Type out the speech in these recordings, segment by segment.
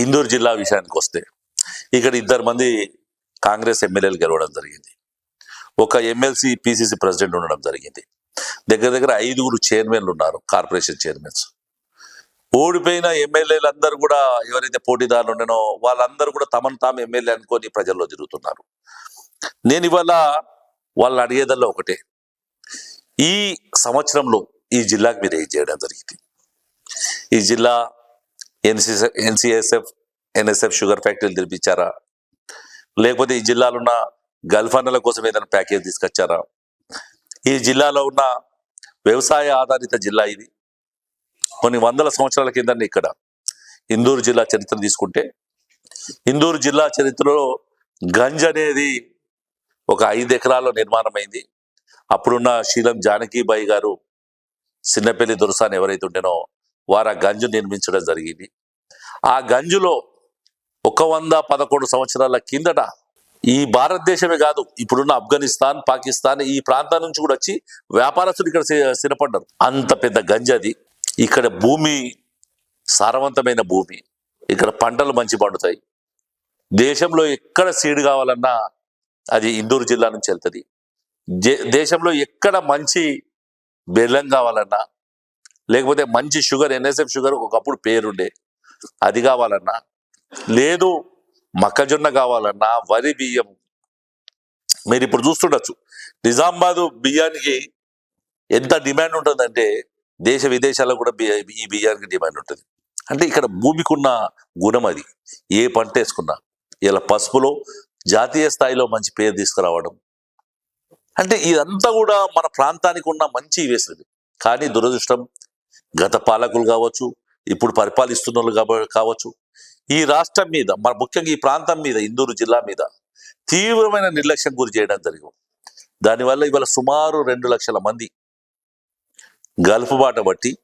ఇందూరు జిల్లా విషయానికి వస్తే ఇక్కడ ఇద్దరు మంది కాంగ్రెస్ ఎమ్మెల్యేలు గెలవడం జరిగింది. ఒక ఎమ్మెల్సీ పిసిసి ప్రెసిడెంట్ ఉండడం జరిగింది. దగ్గర దగ్గర ఐదుగురు చైర్మన్లు ఉన్నారు కార్పొరేషన్ చైర్మన్స్. ఓడిపోయిన ఎమ్మెల్యేలు అందరూ కూడా ఎవరైతే పోటీదారులు ఉండనో వాళ్ళందరూ కూడా తమను తాము ఎమ్మెల్యే అనుకొని ప్రజల్లో తిరుగుతున్నారు. నేను ఇవాళ వాళ్ళు అడిగేదల్లా ఒకటే. ఈ సంవత్సరంలో ఈ జిల్లాకు మీరు ఏం చేయడం జరిగింది? ఈ జిల్లా ఎన్సిఎస్ ఎన్సిఎస్ఎఫ్ ఎన్ఎస్ఎఫ్ షుగర్ ఫ్యాక్టరీలు తెరిపించారా? లేకపోతే ఈ జిల్లాలో ఉన్న గల్ఫానల కోసం ఏదైనా ప్యాకేజ్ తీసుకొచ్చారా? ఈ జిల్లాలో ఉన్న వ్యవసాయ ఆధారిత జిల్లా ఇది. కొన్ని వందల సంవత్సరాల కింద ఇక్కడ. ఇందూరు జిల్లా చరిత్ర తీసుకుంటే ఇందూరు జిల్లా చరిత్రలో గంజ్ అనేది ఒక ఐదు ఎకరాల్లో నిర్మాణమైంది. అప్పుడున్న శీలం జానకీబాయి గారు చిన్నపల్లి దొరసాని ఎవరైతే ఉండేనో వారు ఆ గంజు నిర్మించడం జరిగింది. ఆ గంజులో ఒక వంద పదకొండు సంవత్సరాల కిందట ఈ భారతదేశమే కాదు ఇప్పుడున్న ఆఫ్ఘనిస్తాన్ పాకిస్తాన్ ఈ ప్రాంతం నుంచి కూడా వచ్చి వ్యాపారస్తులు ఇక్కడ స్థిరపడ్డారు. అంత పెద్ద గంజది అది. ఇక్కడ భూమి సారవంతమైన భూమి. ఇక్కడ పంటలు మంచి పండుతాయి. దేశంలో ఎక్కడ సీడ్ కావాలన్నా అది ఇందూరు జిల్లా నుంచి వెళ్తుంది. దేశంలో ఎక్కడ మంచి బెల్లం కావాలన్నా లేకపోతే మంచి షుగర్ ఎన్ఎస్ఎఫ్ షుగర్ ఒకప్పుడు పేరుండే. అది కావాలన్నా లేదు మొక్కజొన్న కావాలన్నా వరి బియ్యం. మీరు ఇప్పుడు చూస్తుండొచ్చు. నిజామాబాద్ బియ్యానికి ఎంత డిమాండ్ ఉంటుందంటే దేశ విదేశాల్లో కూడా బియ్య ఈ బియ్యానికి డిమాండ్ ఉంటుంది. అంటే ఇక్కడ భూమికి ఉన్న గుణం అది. ఏ పంట వేసుకున్నా ఇలా పసుపులో జాతీయ స్థాయిలో మంచి పేరు తీసుకురావడం. అంటే ఇదంతా కూడా మన ప్రాంతానికి ఉన్న మంచి వేసినవి కానీ దురదృష్టం గత పాలకులు కావచ్చు ఇప్పుడు పరిపాలిస్తున్న వాళ్ళు కావచ్చు. ఈ రాష్ట్రం మీద మన ముఖ్యంగా ఈ ప్రాంతం మీద ఇందూరు జిల్లా మీద తీవ్రమైన నిర్లక్ష్యం గురి చేయడం జరిగింది. దానివల్ల ఇవాళ సుమారు రెండు లక్షల మంది గల్ఫ్ బాట బట్టి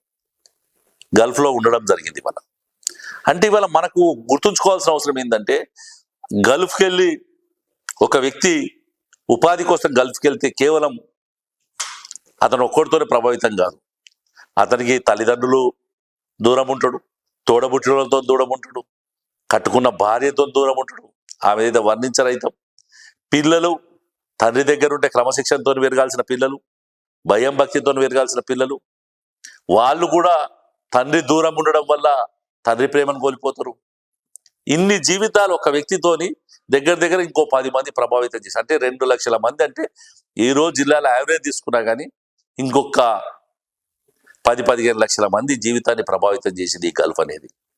గల్ఫ్లో ఉండడం జరిగింది ఇవాళ. అంటే ఇవాళ మనకు గుర్తుంచుకోవాల్సిన అవసరం ఏంటంటే గల్ఫ్కి వెళ్ళి ఒక వ్యక్తి ఉపాధి కోసం గల్ఫ్కి వెళ్తే కేవలం అతను ఒక్కడితోనే ప్రభావితం కాదు. అతనికి తల్లిదండ్రులు దూరం ఉంటాడు తోడబుట్టులతో దూరం ఉంటాడు కట్టుకున్న భార్యతో దూరం ఉంటాడు ఆమె ఏదో వర్ణించరైతం పిల్లలు తండ్రి దగ్గర ఉంటే క్రమశిక్షణతో పెరగాల్సిన పిల్లలు భయం భక్తితో పెరగాల్సిన పిల్లలు. వాళ్ళు కూడా తండ్రి దూరం ఉండడం వల్ల తండ్రి ప్రేమను కోల్పోతారు. ఇన్ని జీవితాలు ఒక వ్యక్తితోని దగ్గర దగ్గర ఇంకో పది మంది ప్రభావితం చేసి అంటే రెండు లక్షల మంది అంటే ఈ రోజు జిల్లాలో యావరేజ్ తీసుకున్నా కానీ ఇంకొక పది పదిహేను లక్షల మంది జీవితాన్ని ప్రభావితం చేసింది ఈ గల్ఫ్ అనేది.